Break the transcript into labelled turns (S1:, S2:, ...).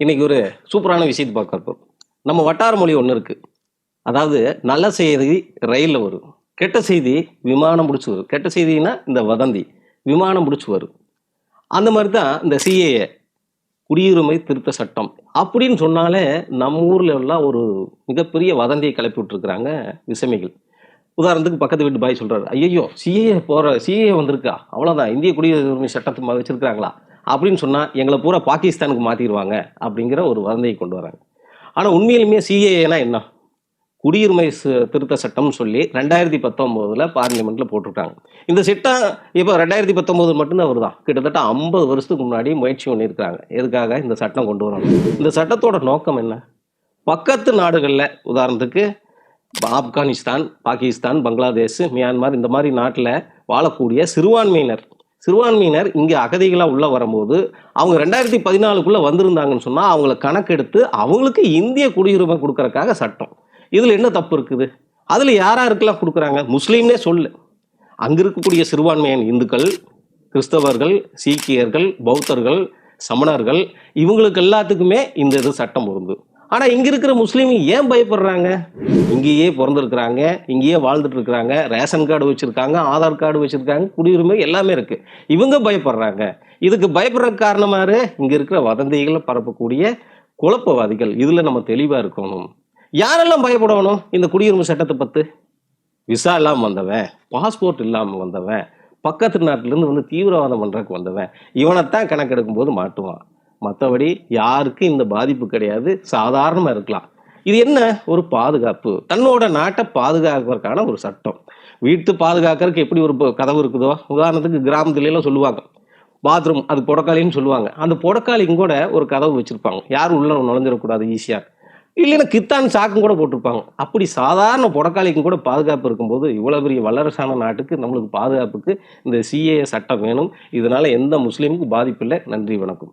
S1: இன்றைக்கி ஒரு சூப்பரான விஷயத்தை பார்க்க நம்ம வட்டார மொழி ஒன்று இருக்குது அதாவது நல்ல செய்தி ரயிலில் வரும். கெட்ட செய்தி விமானம் பிடிச்சி வரும். கெட்ட செய்தினா இந்த வதந்தி. விமானம் பிடிச்சி வரும். அந்த மாதிரி தான் இந்த சிஏஏ குடியுரிமை திருத்த சட்டம். அப்படின்னு சொன்னாலே நம்ம ஊரில் எல்லாம் ஒரு மிகப்பெரிய வதந்தியை கிளப்பி விட்டுருக்குறாங்க விசமிகள். உதாரணத்துக்கு பக்கத்து வீட்டு பாய் சொல்கிறார் ஐயோ சிஏ போகிற சிஏ வந்திருக்கா? அவ்வளோதான் இந்திய குடியுரிமை சட்டத்தை வச்சுருக்கிறாங்களா? அப்படின்னு சொன்னால் எங்களை பூரா பாகிஸ்தானுக்கு மாற்றிடுவாங்க அப்படிங்கிற ஒரு வதந்தியை கொண்டு வராங்க. ஆனால் உண்மையிலுமே சிஏஏனா என்ன? குடியுரிமை ச- திருத்த சட்டம்னு சொல்லி ரெண்டாயிரத்தி பத்தொம்போதில் பார்லிமெண்ட்டில் போட்டிருக்காங்க. இந்த சட்டம் இப்போ ரெண்டாயிரத்தி பத்தொம்போது மட்டும்தான் வருதான் கிட்டத்தட்ட ஐம்பது வருஷத்துக்கு முன்னாடி முயற்சி பண்ணியிருக்கிறாங்க. எதுக்காக இந்த சட்டம் கொண்டு வரணும் இந்த சட்டத்தோட நோக்கம் என்ன? பக்கத்து நாடுகளில் உதாரணத்துக்கு ஆப்கானிஸ்தான் பாகிஸ்தான் பங்களாதேஷ் மியான்மர் இந்த மாதிரி நாட்டில் வாழக்கூடிய சிறுபான்மையினர் சிறுபான்மையினர் இங்கே அகதிகளாக உள்ளே வரும்போது அவங்க ரெண்டாயிரத்தி பதினாலுக்குள்ளே வந்திருந்தாங்கன்னு சொன்னால் அவங்கள கணக்கெடுத்து அவங்களுக்கு இந்திய குடியுரிமை கொடுக்கறக்காக சட்டம். இதில் என்ன தப்பு இருக்குது? அதில் யாராருக்கெல்லாம் கொடுக்குறாங்க? முஸ்லீம்னே சொல்லு அங்கே இருக்கக்கூடிய சிறுபான்மையான இந்துக்கள் கிறிஸ்தவர்கள் சீக்கியர்கள் பௌத்தர்கள் சமணர்கள் இவங்களுக்கு எல்லாத்துக்குமே இந்த இது சட்டம் பொருந்து ஆனால் இங்கே இருக்கிற முஸ்லீம் ஏன் பயப்படுறாங்க? இங்கேயே பிறந்திருக்கிறாங்க இங்கேயே வாழ்ந்துட்டு இருக்கிறாங்க ரேஷன் கார்டு வச்சுருக்காங்க ஆதார் கார்டு வச்சுருக்காங்க குடியுரிமை எல்லாமே இருக்குது இவங்க பயப்படுறாங்க. இதுக்கு பயப்படுற காரணமாக இங்கே இருக்கிற வதந்திகளை பரப்பக்கூடிய குழப்பவாதிகள். இதில் நம்ம தெளிவாக இருக்கணும். யாரெல்லாம் பயப்படணும்? இந்த குடியுரிமை சட்டத்தை பத்து? விசா இல்லாமல் வந்தவன் பாஸ்போர்ட் இல்லாமல் வந்தவன் பக்கத்து நாட்டிலேருந்து வந்து தீவிரவாதம் பண்ணுறதுக்கு வந்தவன் இவனைத்தான் கணக்கெடுக்கும் போது மாட்டுவான். மற்றபடி யாருக்கும் இந்த பாதிப்பு கிடையாது சாதாரணமாக இருக்கலாம். இது என்ன? ஒரு பாதுகாப்பு. தன்னோட நாட்டை பாதுகாக்கிறதுக்கான ஒரு சட்டம். வீட்டு பாதுகாக்கிறதுக்கு எப்படி ஒரு கதவு இருக்குதோ? உதாரணத்துக்கு கிராமத்துலலாம் சொல்லுவாங்க. பாத்ரூம் அது புடக்காளின்னு சொல்லுவாங்க. அந்த புடக்காளிங்க கூட ஒரு கதவு வச்சுருப்பாங்க. யாரும் உள்ள நுழைஞ்சிடக்கூடாது ஈஸியாக இல்லைன்னா கித்தான் சாக்கும் கூட போட்டிருப்பாங்க. அப்படி சாதாரண புடக்காளிக்கும் கூட பாதுகாப்பு இருக்கும்போது இவ்வளோ பெரிய வல்லரசான நாட்டுக்கு நம்மளுக்கு பாதுகாப்புக்கு இந்த சிஏ சட்டம் வேணும். இதனால் எந்த முஸ்லீமுக்கும் பாதிப்பு இல்லை. நன்றி வணக்கம்.